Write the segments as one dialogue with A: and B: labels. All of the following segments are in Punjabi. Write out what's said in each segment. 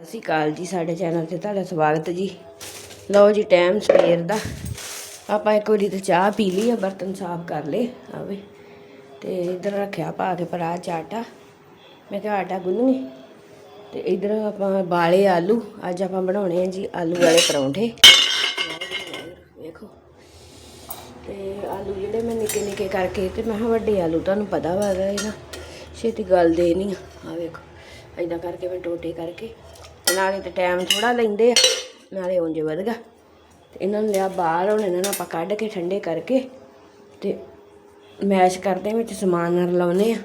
A: ਸਤਿ ਸ਼੍ਰੀ ਅਕਾਲ ਜੀ, ਸਾਡੇ ਚੈਨਲ ਤੇ ਤੁਹਾਡਾ ਸਵਾਗਤ ਜੀ। ਲਓ ਜੀ, ਟਾਈਮ ਸਵੇਰ ਦਾ। ਆਪਾਂ ਇੱਕ ਵਾਰੀ ਤੇ ਚਾਹ ਪੀ ਲਈ ਆ, ਬਰਤਨ ਸਾਫ਼ ਕਰ ਲਏ ਆਵੇ ਤੇ ਇਧਰ ਰੱਖਿਆ ਪਾ ਕੇ ਪਰਾ ਚਾਟਾ ਮੈਂ ਕਿਹਾ ਆਟਾ ਗੁੰਨਣੀ। ਤੇ ਇਧਰ ਆਪਾਂ ਬਾਲੇ ਆਲੂ। ਅੱਜ ਆਪਾਂ ਬਣਾਉਣੇ ਆ ਜੀ ਆਲੂ ਵਾਲੇ ਪਰੌਂਠੇ। ਵੇਖੋ। ਤੇ ਆਲੂ ਜਿਹੜੇ ਮੈਂ ਨਿੱਕੇ ਨਿੱਕੇ ਕਰਕੇ ਤੇ ਮੈਂ ਕਿਹਾ ਵੱਡੇ ਆਲੂ, ਤੁਹਾਨੂੰ ਪਤਾ ਵਾ ਇਹ ਨਾ ਛੇਤੀ ਗਲਦੇ ਨਹੀਂ ਆ। ਵੇਖੋ। ਐਦਾਂ ਕਰਕੇ ਮੈਂ ਟੋਟੇ ਕਰਕੇ ਨਾਲੇ ਤੇ ਟਾਈਮ ਥੋੜਾ ਲੈਂਦੇ ਆ, ਨਾਲੇ ਉਂਝ ਵਧਗਾ ਤੇ ਇਹਨਾਂ ਨੂੰ ਲਿਆ ਬਾਹਰ, ਹੁਣ ਇਹਨਾਂ ਨੂੰ ਆਪਾਂ ਕੱਢ ਕੇ ਠੰਡੇ ਕਰਕੇ ਤੇ ਮੈਸ਼ ਕਰਦੇ ਵਿੱਚ ਸਮਾਨ ਨਾਲ ਲਾਉਨੇ ਆ।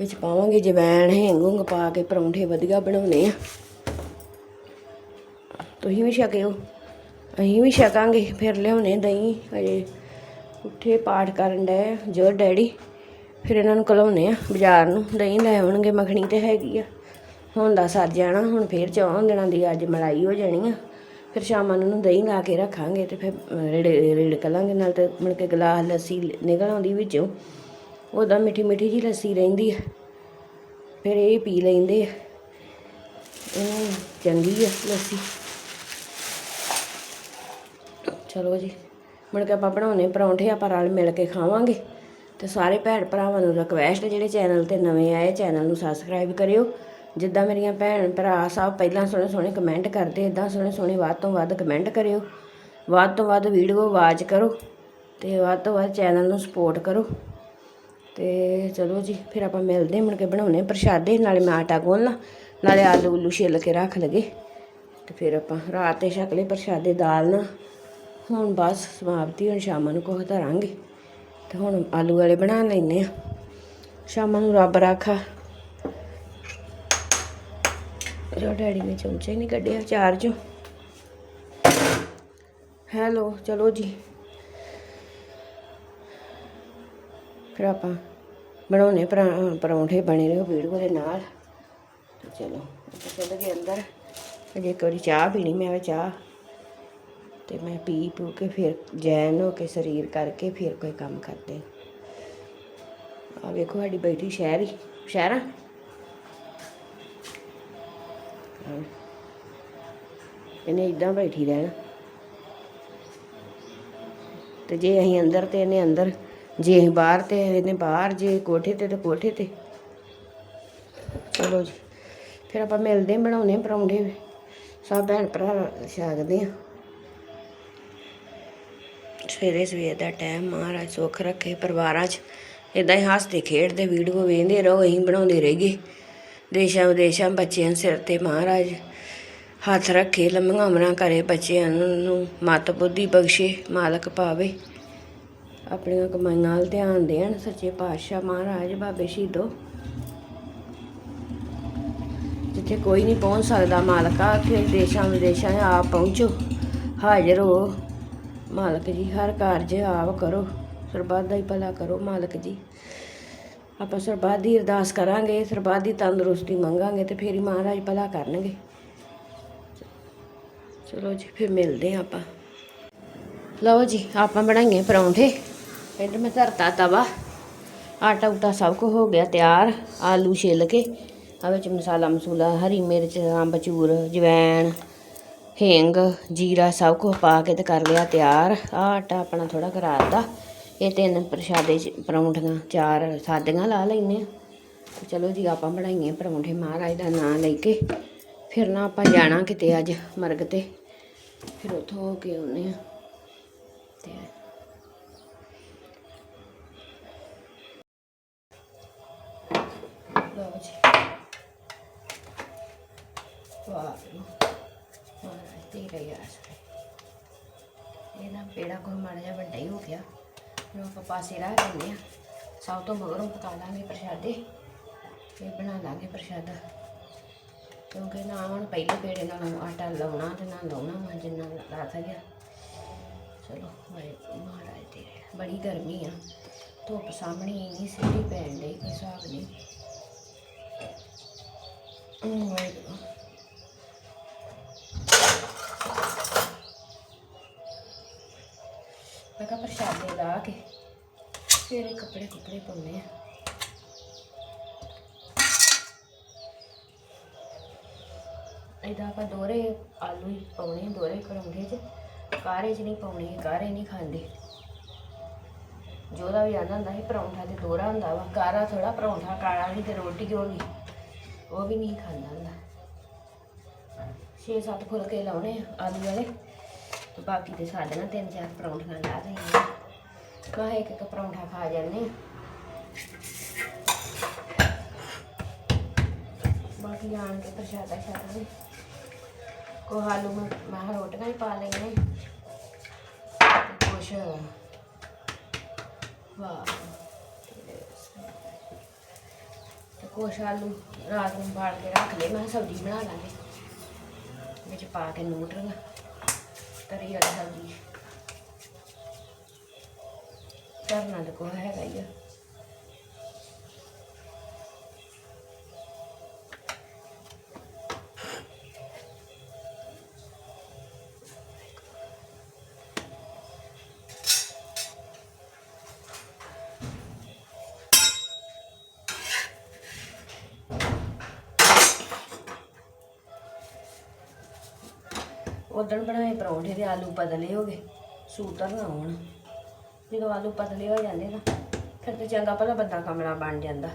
A: ਵਿੱਚ ਪਾਵਾਂਗੇ ਜਵੈਣ, ਹਿੰਗ ਹੁੰਗ ਪਾ ਕੇ ਪਰੌਂਠੇ ਵਧੀਆ ਬਣਾਉਨੇ ਆ। ਤੁਸੀਂ ਵੀ ਛਕਿਓ ਅਸੀਂ ਵੀ ਛਕਾਂਗੇ, ਫਿਰ ਲਿਆਉਣੇ ਦਹੀਂ ਅਜੇ ਉੱਠੇ ਪਾਠ ਕਰਨ ਡਏ ਜੋ ਡੈਡੀ। ਫਿਰ ਇਹਨਾਂ ਨੂੰ ਕਲਾਉਨੇ ਆ, ਬਾਜ਼ਾਰ ਨੂੰ। ਦਹੀਂ ਲੈ ਆਉਣਗੇ, ਮੱਖਣੀ ਤੇ ਹੈਗੀ ਆ। ਹੁਣ ਦਾ ਸਰ ਜਾਣਾ, ਹੁਣ ਫੇਰ ਚੌਂ ਦਿਨਾਂ ਦੀ ਅੱਜ ਮਲਾਈ ਹੋ ਜਾਣੀ ਆ। ਫਿਰ ਸ਼ਾਮਾਂ ਨੂੰ ਉਹਨੂੰ ਦਹੀਂ ਲਾ ਕੇ ਰੱਖਾਂਗੇ ਤੇ ਫਿਰ ਰੇੜੇ, ਰੇੜ ਕਲਾਂਗੇ, ਨਾਲ ਤੇ ਮੁੜ ਕੇ ਗਲਾਸ ਲੱਸੀ ਨਿਕਲ ਆਉਂਦੀ ਵਿੱਚੋਂ। ਉਹਦਾ ਮਿੱਠੀ ਮਿੱਠੀ ਜੀ ਲੱਸੀ ਰਹਿੰਦੀ ਆ। ਫਿਰ ਇਹ ਪੀ ਲੈਂਦੇ ਆ। ਇਹ ਚੰਗੀ ਆ ਲੱਸੀ। ਚਲੋ ਜੀ, ਮੁੜ ਕੇ ਆਪਾਂ ਬਣਾਉਨੇ ਪਰੌਂਠੇ, ਆਪਾਂ ਰਲ ਮਿਲ ਕੇ ਖਾਵਾਂਗੇ। ਤੇ ਸਾਰੇ ਭੈਣ ਭਰਾਵਾਂ ਨੂੰ ਰਿਕਵੈਸਟ ਜਿਹੜੇ ਚੈਨਲ ਤੇ ਨਵੇਂ ਆਏ, ਚੈਨਲ ਨੂੰ ਸਬਸਕ੍ਰਾਈਬ ਕਰਿਓ। ਜਿੱਦਾਂ ਮੇਰੀਆਂ ਭੈਣ ਭਰਾ ਸਭ ਪਹਿਲਾਂ ਸੋਹਣੇ ਸੋਹਣੇ ਕਮੈਂਟ ਕਰਦੇ ਇੱਦਾਂ ਸੋਹਣੇ ਸੋਹਣੇ ਵੱਧ ਤੋਂ ਵੱਧ ਕਮੈਂਟ ਕਰਿਓ। ਵੱਧ ਤੋਂ ਵੱਧ ਵੀਡੀਓ ਆਵਾਜ਼ ਕਰੋ ਤੇ ਵੱਧ ਤੋਂ ਵੱਧ ਚੈਨਲ ਨੂੰ ਸਪੋਰਟ ਕਰੋ। ਤੇ ਚਲੋ ਜੀ, ਫਿਰ ਆਪਾਂ ਮਿਲਦੇ ਮੁੜ ਕੇ ਬਣਾਉਣੇ ਪ੍ਰਸ਼ਾਦੇ, ਨਾਲੇ ਮੈਂ ਆਟਾ ਗੋਲਣਾ ਨਾਲੇ ਆਲੂ ਉਲੂ ਛਿੱਲ ਕੇ ਰੱਖ ਲਗੇ। ਤੇ ਫਿਰ ਆਪਾਂ ਰਾਤ ਤੇ ਛਕਲੇ ਪ੍ਰਸ਼ਾਦੇ ਦਾਲ ਨਾ ਹੁਣ ਬਸ ਸਮਾਪਤੀ, ਹੁਣ ਸ਼ਾਮਾਂ ਨੂੰ ਕੋਹ ਧਰਾਂਗੇ। ਤੇ ਹੁਣ ਆਲੂ ਵਾਲੇ ਬਣਾ ਲੈਨੇ ਆ ਸ਼ਾਮਾਂ ਨੂੰ ਰੱਬ ਰਾਖਾ। ਜੋ ਡੈਡੀ ਨੇ ਚਮਚੇ ਨਹੀਂ ਕੱਢਿਆ ਚਾਰ ਚੋਂ। ਹੈਲੋ, ਚਲੋ ਜੀ। ਫਿਰ ਆਪਾਂ ਬਣਾਉਣੇ ਪਰੌਂਠੇ ਬਣੇ ਰਹੇ ਵੀਡੀਓ ਦੇ ਨਾਲ। ਚਲੋ ਚੱਲ ਗਏ ਅੰਦਰ। ਅਜੇ ਇੱਕ ਵਾਰੀ ਚਾਹ ਪੀਣੀ, ਮੈਂ ਚਾਹ। ਤੇ ਮੈਂ ਪੀ ਪੂ ਕੇ ਫਿਰ ਜੈਨ ਹੋ ਕੇ ਸਰੀਰ ਕਰਕੇ ਫਿਰ ਕੋਈ ਕੰਮ ਕਰਦੇ। ਆ ਵੇਖੋ ਸਾਡੀ ਬੈਠੀ ਸ਼ਹਿਰ ਹੀ। ਸ਼ਹਿਰਾਂ? ਹਾਂ। ਇਹਨੇ ਇਦਾਂ ਬੈਠੀ ਰਹਿਣਾ। ਤੇ ਜੇ ਅਸੀਂ ਅੰਦਰ ਤੇ ਇਹਨੇ ਅੰਦਰ, ਜੇ ਅਸੀਂ ਬਾਹਰ ਤੇ ਇਹਨੇ ਬਾਹਰ, ਜੇ ਕੋਠੇ ਤੇ ਤੇ ਕੋਠੇ ਤੇ। ਚਲੋ ਜੀ, ਫਿਰ ਆਪਾਂ ਮਿਲਦੇ ਬਣਾਉਣੇ ਪਰੌਂਠੇ। ਸਭ ਭੈਣ ਭਰਾ ਛਕਦੇ ਆ ਸਵੇਰੇ ਸਵੇਰ ਦਾ ਟਾਈਮ ਮਹਾਰਾਜ ਸੁੱਖ ਰੱਖੇ ਪਰਿਵਾਰਾਂ 'ਚ। ਇਦਾਂ ਹੀ ਹੱਸਦੇ ਖੇਡਦੇ ਵੀਡੀਓ ਵੇਖਦੇ ਰਹੋ, ਅਸੀਂ ਬਣਾਉਂਦੇ ਰਹੀਏ। ਦੇਸ਼ਾਂ ਵਿਦੇਸ਼ਾਂ ਬੱਚਿਆਂ ਸਿਰ ਤੇ ਮਹਾਰਾਜ ਹੱਥ ਰੱਖੇ ਲੰਮੀਆਂ ਉਮਰਾਂ ਕਰੇ, ਬੱਚਿਆਂ ਨੂੰ ਮਤ ਬੁੱਧੀ ਬਖਸ਼ੇ, ਮਾਲਕ ਪਾਵੇ। ਆਪਣੀਆਂ ਕਮਾਈਆਂ ਨਾਲ ਧਿਆਨ ਦੇਣ, ਸੱਚੇ ਪਾਤਸ਼ਾਹ ਮਹਾਰਾਜ, ਬਾਬੇ ਸ਼ਹੀਦੋ। ਜਿੱਥੇ ਕੋਈ ਨਹੀਂ ਪਹੁੰਚ ਸਕਦਾ, ਮਾਲਕਾ ਉੱਥੇ ਦੇਸ਼ਾਂ ਵਿਦੇਸ਼ਾਂ ਆਪ ਪਹੁੰਚੋ। ਹਾਜ਼ਰ ਹੋ। ਮਾਲਕ ਜੀ, ਹਰ ਕਾਰਜ ਆਪ ਕਰੋ। ਸਰਬੱਤ ਦਾ ਹੀ ਭਲਾ ਕਰੋ, ਮਾਲਕ ਜੀ। ਆਪਾਂ ਸਰਬੱਤ ਦੀ ਅਰਦਾਸ ਕਰਾਂਗੇ, ਸਰਬੱਤ ਦੀ ਤੰਦਰੁਸਤੀ ਮੰਗਾਂਗੇ ਤੇ ਫੇਰ ਹੀ ਮਹਾਰਾਜ ਭਲਾ ਕਰਨਗੇ। ਚਲੋ ਜੀ, ਫਿਰ ਮਿਲਦੇ ਹਾਂ ਆਪਾਂ। ਲਓ ਜੀ, ਆਪਾਂ ਬਣਾਈਏ ਪਰੌਂਠੇ। ਇੱਧਰ ਮੈਂ ਧਰਤਾ ਤਵਾ। ਆਟਾ ਉਟਾ ਸਭ ਕੁਝ ਹੋ ਗਿਆ ਤਿਆਰ, ਆਲੂ ਛਿੱਲ ਕੇ। ਆ ਵਿੱਚ ਮਸਾਲਾ ਮਸੂਲਾ, ਹਰੀ ਮਿਰਚ ਅੰਬਚੂਰ ਜਵੈਣ, ਹਿੰਗ, ਜੀਰਾ ਸਭ ਕੁਝ ਪਾ ਕੇ ਤੇ ਕਰ ਲਿਆ ਤਿਆਰ। ਆਹ ਆਟਾ ਆਪਣਾ ਥੋੜਾ ਕਰਾਤਾ। ਇਹ ਤਿੰਨ ਪ੍ਰਸ਼ਾਦੇ ਚ ਪਰੌਂਠੀਆਂ, ਚਾਰ ਸਾਦੀਆਂ ਲਾ ਲੈਨੇ ਆ। ਚਲੋ ਜੀ, ਆਪਾਂ ਬਣਾਈਏ ਪਰੌਂਠੇ। ਮਹਾਰਾਜ ਦਾ ਨਾਮ ਲੈ ਕੇ ਫਿਰ ਨਾ ਆਪਾਂ ਜਾਣਾ ਕਿਤੇ ਅੱਜ ਮਰਗ ਤੇ। ਫਿਰ ਉੱਥੋਂ ਹੋ ਕੇ ਆਉਨੇ ਆ? ਆਪਾਂ ਪਾਸੇ ਰੱਖ ਦਿੰਦੇ ਆ। ਸਭ ਤੋਂ ਮਗਰੋਂ ਪਕਾ ਲਾਂਗੇ ਪ੍ਰਸ਼ਾਦੇ ਤੇ ਬਣਾ ਲਾਂਗੇ ਪ੍ਰਸ਼ਾਦਾ। ਕਿਉਂਕਿ ਨਾ ਹੁਣ ਪਹਿਲੇ ਪੇੜੇ ਨਾਲ ਆਟਾ ਲਾਉਣਾ ਤੇ ਨਾ ਲਾਉਣਾ ਵਾ, ਜਿੰਨਾ ਲਾ ਸਕਿਆ। ਚਲੋ ਮਾਰੇ ਮਹਾਰਾਜ ਤੇ ਬੜੀ ਗਰਮੀ ਆ। ਧੁੱਪ ਸਾਹਮਣੇ ਇੰਨੀ ਸਿੱਧੀ ਪੈਣ ਲਈ ਕੋਈ ਹਿਸਾਬ ਨਹੀਂ। ਓ ਵਾਹਿਗੁਰੂ ਮੈਂ ਕਿਹਾ ਪ੍ਰਸ਼ਾਦੇ ਲਾ ਕੇ ਸਵੇਰੇ ਕੱਪੜੇ ਕੁਪੜੇ ਪਾਉਣੇ ਆ। ਇਹਦਾ ਆਪਾਂ ਦੋਰੇ ਆਲੂ ਹੀ ਪਾਉਣੇ ਦੋਰੇ ਪਰੌਂਠੇ 'ਚ। ਕਾਰੇ 'ਚ ਨਹੀਂ ਪਾਉਣੇ ਕਾਰੇ ਨਹੀਂ ਖਾਂਦੇ। ਜੋਦਾ ਵੀ ਆਂਦਾ ਹੁੰਦਾ ਸੀ, ਪਰੌਂਠਾ ਤੇ ਦੋਰਾ ਹੁੰਦਾ ਵਾ। ਕਾਰਾ ਥੋੜਾ ਪਰੌਂਠਾ ਕਾਲਾ ਨਹੀਂ ਤੇ ਰੋਟੀ ਹੋ ਗਈ ਉਹ ਵੀ ਨਹੀਂ ਖਾਂਦਾ ਹੁੰਦਾ। ਛੇ ਸੱਤ ਫੁਲਕੇ ਲਾਉਣੇ ਆਲੂ ਵਾਲੇ। ਬਾਕੀ ਦੇ ਸਾਡੇ ਨਾਲ ਤਿੰਨ ਚਾਰ ਪਰੌਂਠੀਆਂ ਲਾ ਦੇਣੀਆਂ। ਮੈਂ ਇੱਕ ਇੱਕ ਪਰੌਂਠਾ ਖਾ ਜਾਂਦੇ ਆ ਬਾਕੀ ਆਣ ਕੇ ਪ੍ਰਸ਼ਾਦਾ ਛਕ ਕੋ ਆਲੂ ਮੈਂ ਮੈਂ ਕਿਹਾ ਰੋਟੀਆਂ ਹੀ ਪਾ ਲਈਆਂ ਤੇ ਕੁਛ ਵਾਹ ਤੇ ਕੁਛ ਆਲੂ ਰਾਤ ਨੂੰ ਬਾਲ ਕੇ ਰੱਖ ਲਏ ਮੈਂ ਕਿਹਾ ਸਬਜ਼ੀ ਬਣਾ ਲਾਂਗੇ ਵਿੱਚ ਪਾ ਕੇ ਨੂਡਲ ਤਰੀ ਵਾਲੀ ਸਬਜ਼ੀ ਕਰਨਾ ਤਾਂ ਕੋਈ ਹੈਗਾ ਹੀ ਆ। ਉਦਣ ਬਣਾਏ ਪਰੌਂਠੇ ਦੇ ਆਲੂ ਪਤਲੇ ਹੋ ਗਏ ਸੂਤਰ ਨਾ ਹੋਣ ਜਦੋਂ ਆਲੂ ਪਤਲੇ ਹੋ ਜਾਂਦੇ ਨਾ ਫਿਰ ਤੇ ਚੰਗਾ ਭਲਾ ਬੰਦਾ ਕਮਰਾ ਬਣ ਜਾਂਦਾ।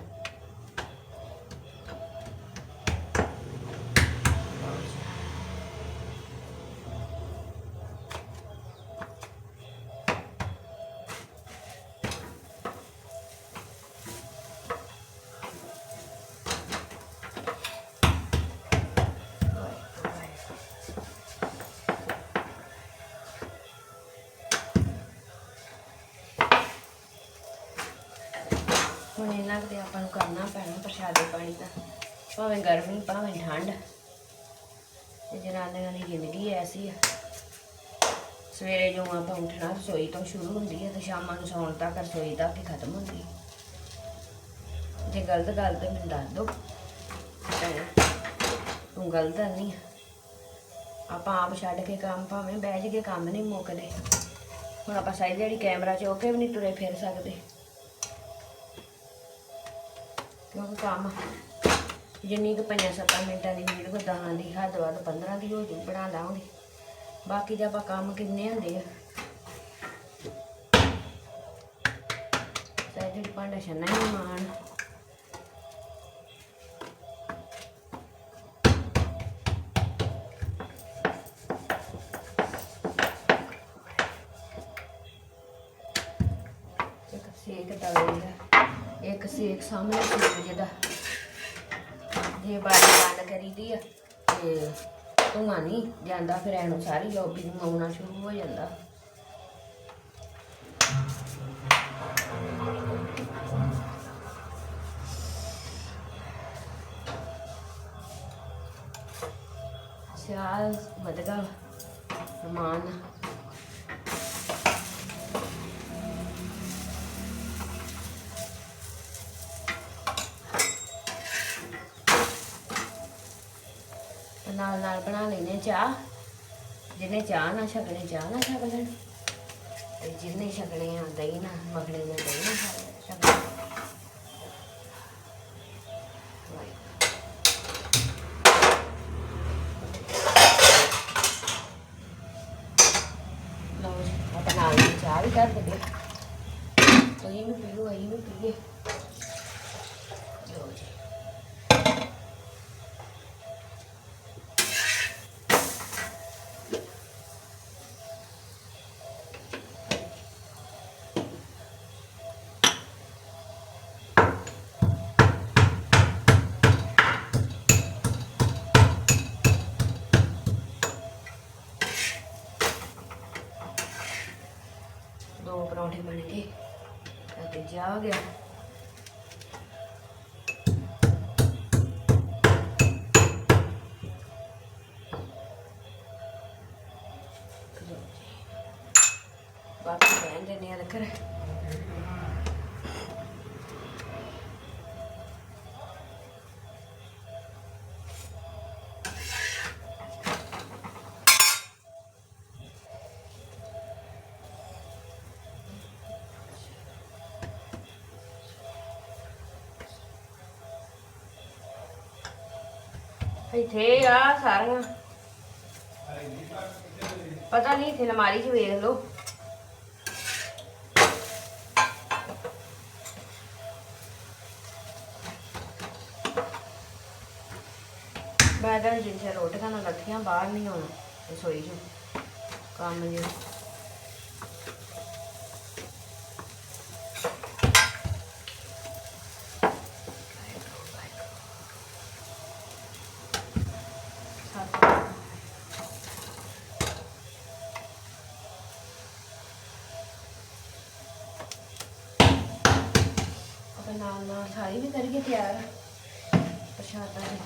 A: ਹੁਣ ਇਹਨਾਂ ਕੁ ਤੇ ਆਪਾਂ ਨੂੰ ਕਰਨਾ ਪੈਣਾ ਪ੍ਰਸ਼ਾਦੇ ਪਾਣੀ ਦਾ। ਭਾਵੇਂ ਗਰਮੀ ਭਾਵੇਂ ਠੰਡ। ਤੇ ਜਨਾਨੀਆਂ ਦੀ ਜ਼ਿੰਦਗੀ ਐਸੀ ਆ। ਸਵੇਰੇ ਜੋ ਆਪਾਂ ਉੱਠਣਾ, ਰਸੋਈ ਤੋਂ ਸ਼ੁਰੂ ਹੁੰਦੀ ਹੈ ਤੇ ਸ਼ਾਮਾਂ ਨੂੰ ਸੌਣ ਤੱਕ ਰਸੋਈ ਤੱਕ ਹੀ ਖਤਮ ਹੁੰਦੀ ਹੈ ਜੇ ਗਲਤ ਗੱਲ ਤੇ ਮੈਨੂੰ ਦੱਸ ਦੋ। ਤੂੰ ਗਲਤ ਨਹੀਂ ਆਪਾਂ ਆਪ ਛੱਡ ਕੇ ਕੰਮ ਭਾਵੇਂ ਬਹਿ ਕੇ ਕੰਮ ਨਹੀਂ ਮੁੱਕਦੇ। ਹੁਣ ਆਪਾਂ ਸਾਰੀ ਜਿਹੜੀ ਕੈਮਰਾ 'ਚ ਓਕੇ ਵੀ ਨਹੀਂ ਤੁਰੇ ਫਿਰ ਸਕਦੇ? ਕਿਉਂਕਿ ਕੰਮ ਜਿੰਨੀ ਕੁ ਪੰਜਾਂ ਸੱਤਾਂ ਮਿੰਟਾਂ ਦੀ ਵੀਡੀਓ ਦਹਾਂ ਦੀ, ਹੱਦ ਵੱਧ 15 ਦੀ ਹੋ ਜੂ ਬਣਾ ਲਾਂਗੇ ਬਾਕੀ ਦੇ ਆਪਾਂ ਕੰਮ ਕਿੰਨੇ ਹੁੰਦੇ ਆ। ਸਾਡੀ ਭਾਂਡਾ ਛੰਨਾ ਹੀ ਮਾਣ। ਸਾਹਮਣੇ ਸੂਰਜ ਦਾ ਜੇ ਬਾਰੀ ਬੰਦ ਕਰੀਦੀ ਆ, ਤੇ ਧੂੰਆਂ ਨਹੀਂ ਜਾਂਦਾ, ਫਿਰ ਐਨੂੰ ਸਾਰੀ ਲੌਬੀ ਨੂੰ ਆਉਣਾ ਸ਼ੁਰੂ ਹੋ ਜਾਂਦਾ। ਸਿਆਲ ਵਧਗਾ ਰਮਾਨ ਬਣਾ ਲੈਨੇ ਚਾਹ। ਜਿਹਨੇ ਚਾਹ ਨਾ ਛਕਣੇ, ਚਾਹ ਨਾ ਛਕ ਲੈਣ। ਤੇ ਜਿਹਨੇ ਛਕਣੇ ਆ, ਦਹੀਂ ਨਾ, ਮੱਖਣੀ ਨਾਲ ਦਹੀਂ ਨਾ ਛਕ ਲੈਣ ਲਓ ਜੀ ਆਪਾਂ ਨਾਲ ਨਾਲ ਚਾਹ ਵੀ ਕਰ ਦਿੰਦੇ ਤੁਸੀਂ ਵੀ ਪੀਓ ਅਸੀਂ ਵੀ ਪੀਏ ਲਓ ਜੀ ਦੋ ਪਰੌਂਠੇ ਬਣ ਗਏ। ਅਤੇ ਜਾ ਗਿਆ। ਬਾਕੀ ਰਹਿਣ ਦਿੰਦੇ ਆ ਇੱਥੇ ਆ ਸਾਰੀਆਂ। ਪਤਾ ਨਹੀਂ ਇੱਥੇ ਅਲਮਾਰੀ 'ਚ ਵੇਖ ਲਓ। ਮੈਂ ਤਾਂ ਰੋਟੀਆਂ ਨਾਲ ਲੱਥੀਆਂ ਬਾਹਰ ਨਹੀਂ ਆਉਣਾ ਰਸੋਈ 'ਚੋਂ। ਕੰਮ ਜੀ ਆਪਣੇ ਨਾਲ ਨਾਲ ਸਾਰੀ ਵੀ ਕਰੀਏ ਤਿਆਰ। ਪ੍ਰਸ਼ਾਦਾ ਜੀ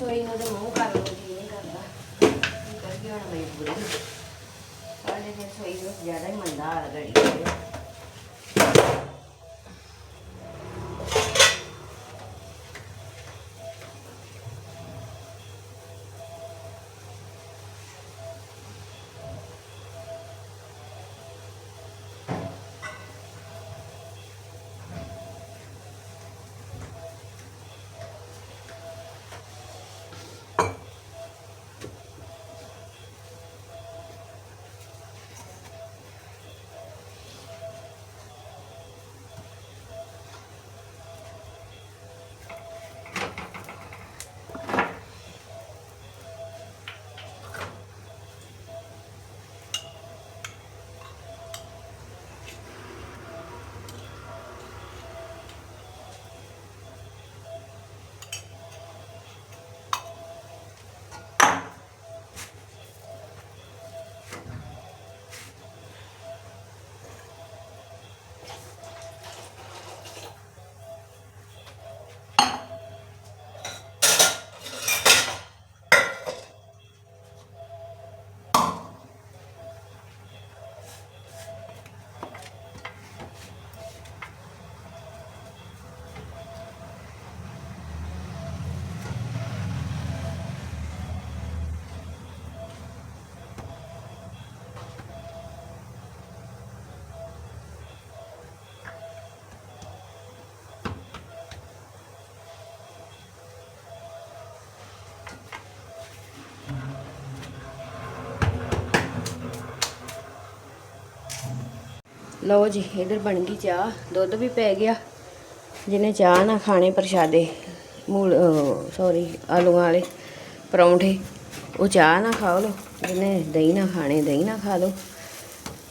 A: ਰਸੋਈ ਨੂੰ ਤੇ ਮੂੰਹ ਕਰ ਲਓ, ਜੀ ਨਹੀਂ ਕਰਦਾ। ਕੀ ਕਰੀਏ ਹੁਣ ਮਜਬੂਰੀ। ਸਾਡੇ ਦੇ ਰਸੋਈ ਨੂੰ ਜ਼ਿਆਦਾ ਹੀ ਮੰਦਾ ਹਾਲ ਗੜੀ ਹੋਇਆ। ਲਓ ਜੀ, ਇਧਰ ਬਣ ਗਈ ਚਾਹ। ਦੁੱਧ ਵੀ ਪੈ ਗਿਆ। ਜਿਹਨੇ ਚਾਹ ਨਾ ਖਾਣੇ ਪ੍ਰਸ਼ਾਦੇ, ਮੂਲ ਸੌਰੀ ਆਲੂਆਂ ਵਾਲੇ ਪਰੌਂਠੇ, ਉਹ ਚਾਹ ਨਾ ਖਾ ਲੋ ਜਿਹਨੇ ਦਹੀਂ ਨਾ ਖਾਣੇ, ਦਹੀਂ ਨਾ ਖਾ ਲਓ।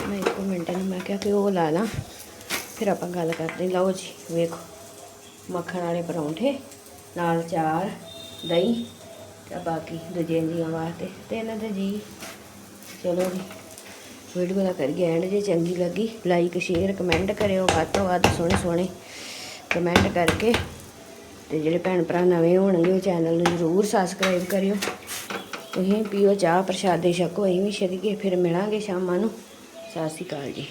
A: ਮੈਂ ਇੱਕ ਮਿੰਟ ਨੂੰ ਮੈਂ ਕਿਹਾ ਕਿ ਉਹ ਲਾ ਲਾਂ। ਫਿਰ ਆਪਾਂ ਗੱਲ ਕਰਦੇ ਹਾਂ। ਲਓ ਜੀ, ਵੇਖੋ। ਮੱਖਣ ਵਾਲੇ ਪਰੌਂਠੇ, ਨਾਲ ਚਾਰ ਦਹੀਂ ਤੇ ਬਾਕੀ ਦੂਜੇ ਜੀਆਂ ਵਾਸਤੇ। ਤੇ ਇਹਨਾਂ ਦੇ ਜੀ। ਚਲੋ ਜੀ। ਵੀਡੀਓ ਦਾ ਕਰੀਏ ਐਂਡ ਜੇ ਚੰਗੀ ਲੱਗੀ ਲਾਈਕ ਸ਼ੇਅਰ ਕਮੈਂਟ ਕਰਿਓ, ਵੱਧ ਤੋਂ ਵੱਧ ਸੋਹਣੇ ਸੋਹਣੇ ਕਮੈਂਟ ਕਰਕੇ ਤੇ ਜਿਹੜੇ ਭੈਣ ਭਰਾ ਨਵੇਂ ਹੋਣਗੇ, ਉਹ ਚੈਨਲ ਨੂੰ ਜ਼ਰੂਰ ਸਬਸਕ੍ਰਾਈਬ ਕਰਿਓ। ਤੁਸੀਂ ਪੀਓ ਚਾਹ ਪ੍ਰਸ਼ਾਦੇ ਛਕੋ, ਅਸੀਂ ਵੀ ਛਕੀਏ, ਫਿਰ ਮਿਲਾਂਗੇ ਸ਼ਾਮਾਂ ਨੂੰ। ਸਤਿ ਸ਼੍ਰੀ ਅਕਾਲ ਜੀ।